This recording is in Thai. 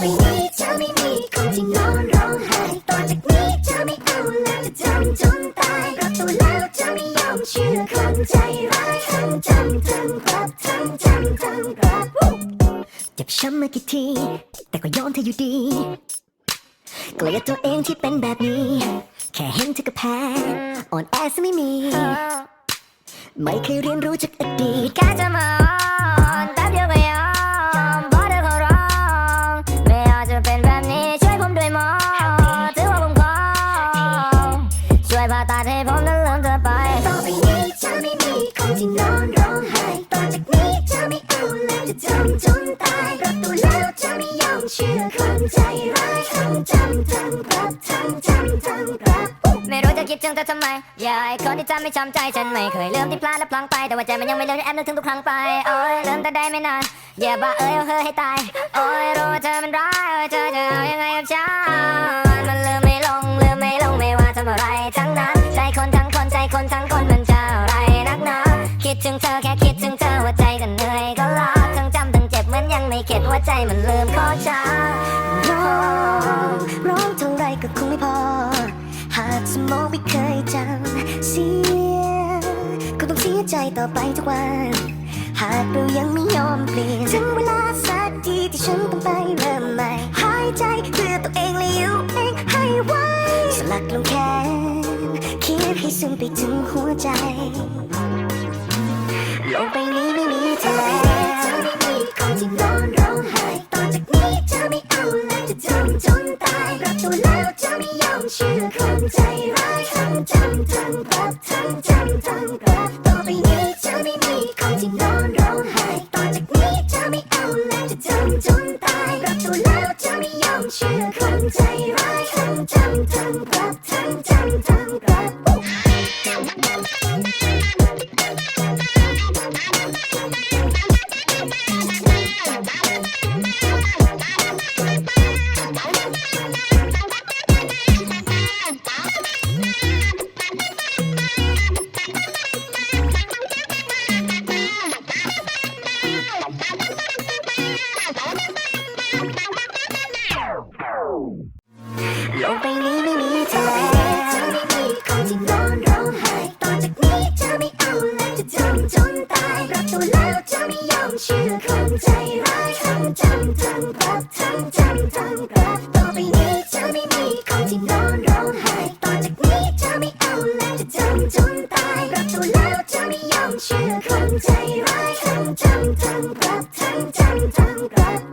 ไปนี้จะไม่มีคนที่นอนร้องไห้ต่อจากนี้จะไม่เอาแล้วจะจำจนตายรับตัวแล้วจะไม่ยอมเชื่อคนใจร้ายทั้งจำทั้งรับทั้งจำทั้งรับเจ็บช้ำมากี่ที แต่ก็ยอมเธออยู่ดีเกลียดตัวเองที่เป็นแบบนี้ แค่เห็นเธอก็แพ้อ่อนแอซะไม่มี ไม่เคยเรียนรู้จากอดีตแค่จะมา ผมนั้นลืมเธอไปต่อไปนี้จะไม่มีคนที่นอนร้องไห้ต่อจากนี้จะไม่เอาแล้วจะจำจนตายรับตัวแล้วจะไม่ยอมเชื่อคนใจร้ายทั้งจำทั้งรับทั้งจำทั้งรับไม่รู้จะคิดถึงเธอทำไม อย่าให้คนที่จำไม่ช้ำใจฉันไม่เคยลืมที่พลาดและพลั้งไป แต่ว่าใจมันยังไม่ลืมแอบนึกถึงทุกครั้งไป โอ้ยลืมแต่ได้ไม่นาน อย่าบ้าเอ้ยเอาเธอให้ตาย โอ้ยรู้ว่าเธอมันร้าย เหมือนยังไม่เข็ดหัวใจมันลืมขอช้าร้องร้องเท่าไรก็คงไม่พอ หากสมองไม่เคยจำเสียก็ต้องเสียใจต่อไปทุกวัน หากเรายังไม่ยอมเปลี่ยนถึงเวลาสักทีที่ฉันต้องไปเริ่มใหม่หายใจเพื่อตัวเองและอยู่เองให้ไวสลักลงแขนเขียนให้ซึมไปถึงหัวใจโลกใบนี้ไม่มีเธอ ยอมเชื่อคนใจร้ายทั้งจำทั้งรับทั้งจำทั้งรับต่อไปนี้จะไม่มีคนที่นอนร้องไห้ต่อจากนี้จะไม่เอาแล้วจะจำจนตายรับตัวแล้วจะไม่ยอมเชื่อคนใจร้ายทั้งจำทั้งรับทั้งจำทั้งรับ ลกใบนี้ไม่มีเธอแล้วจะไม่มีคนที่นอนร้องไห้ต่อจากนี้จะไม่เอาแล้วจะจำจนตายรับตัวแล้วจะไม่ยอมเชื่อคนใจร้ายทั้งจำทั้งรับทั้งจำทั้งรับต่อไปนี้จะไม่มีคนที่นอนร้องไห้ต่อจากนี้จะไม่เอาแล้วจะจำจนตายรับตัวแล้วจะไม่ยอมเชื่อคนใจร้ายทั้งจำทั้งรับทั้งจำทั้งรับ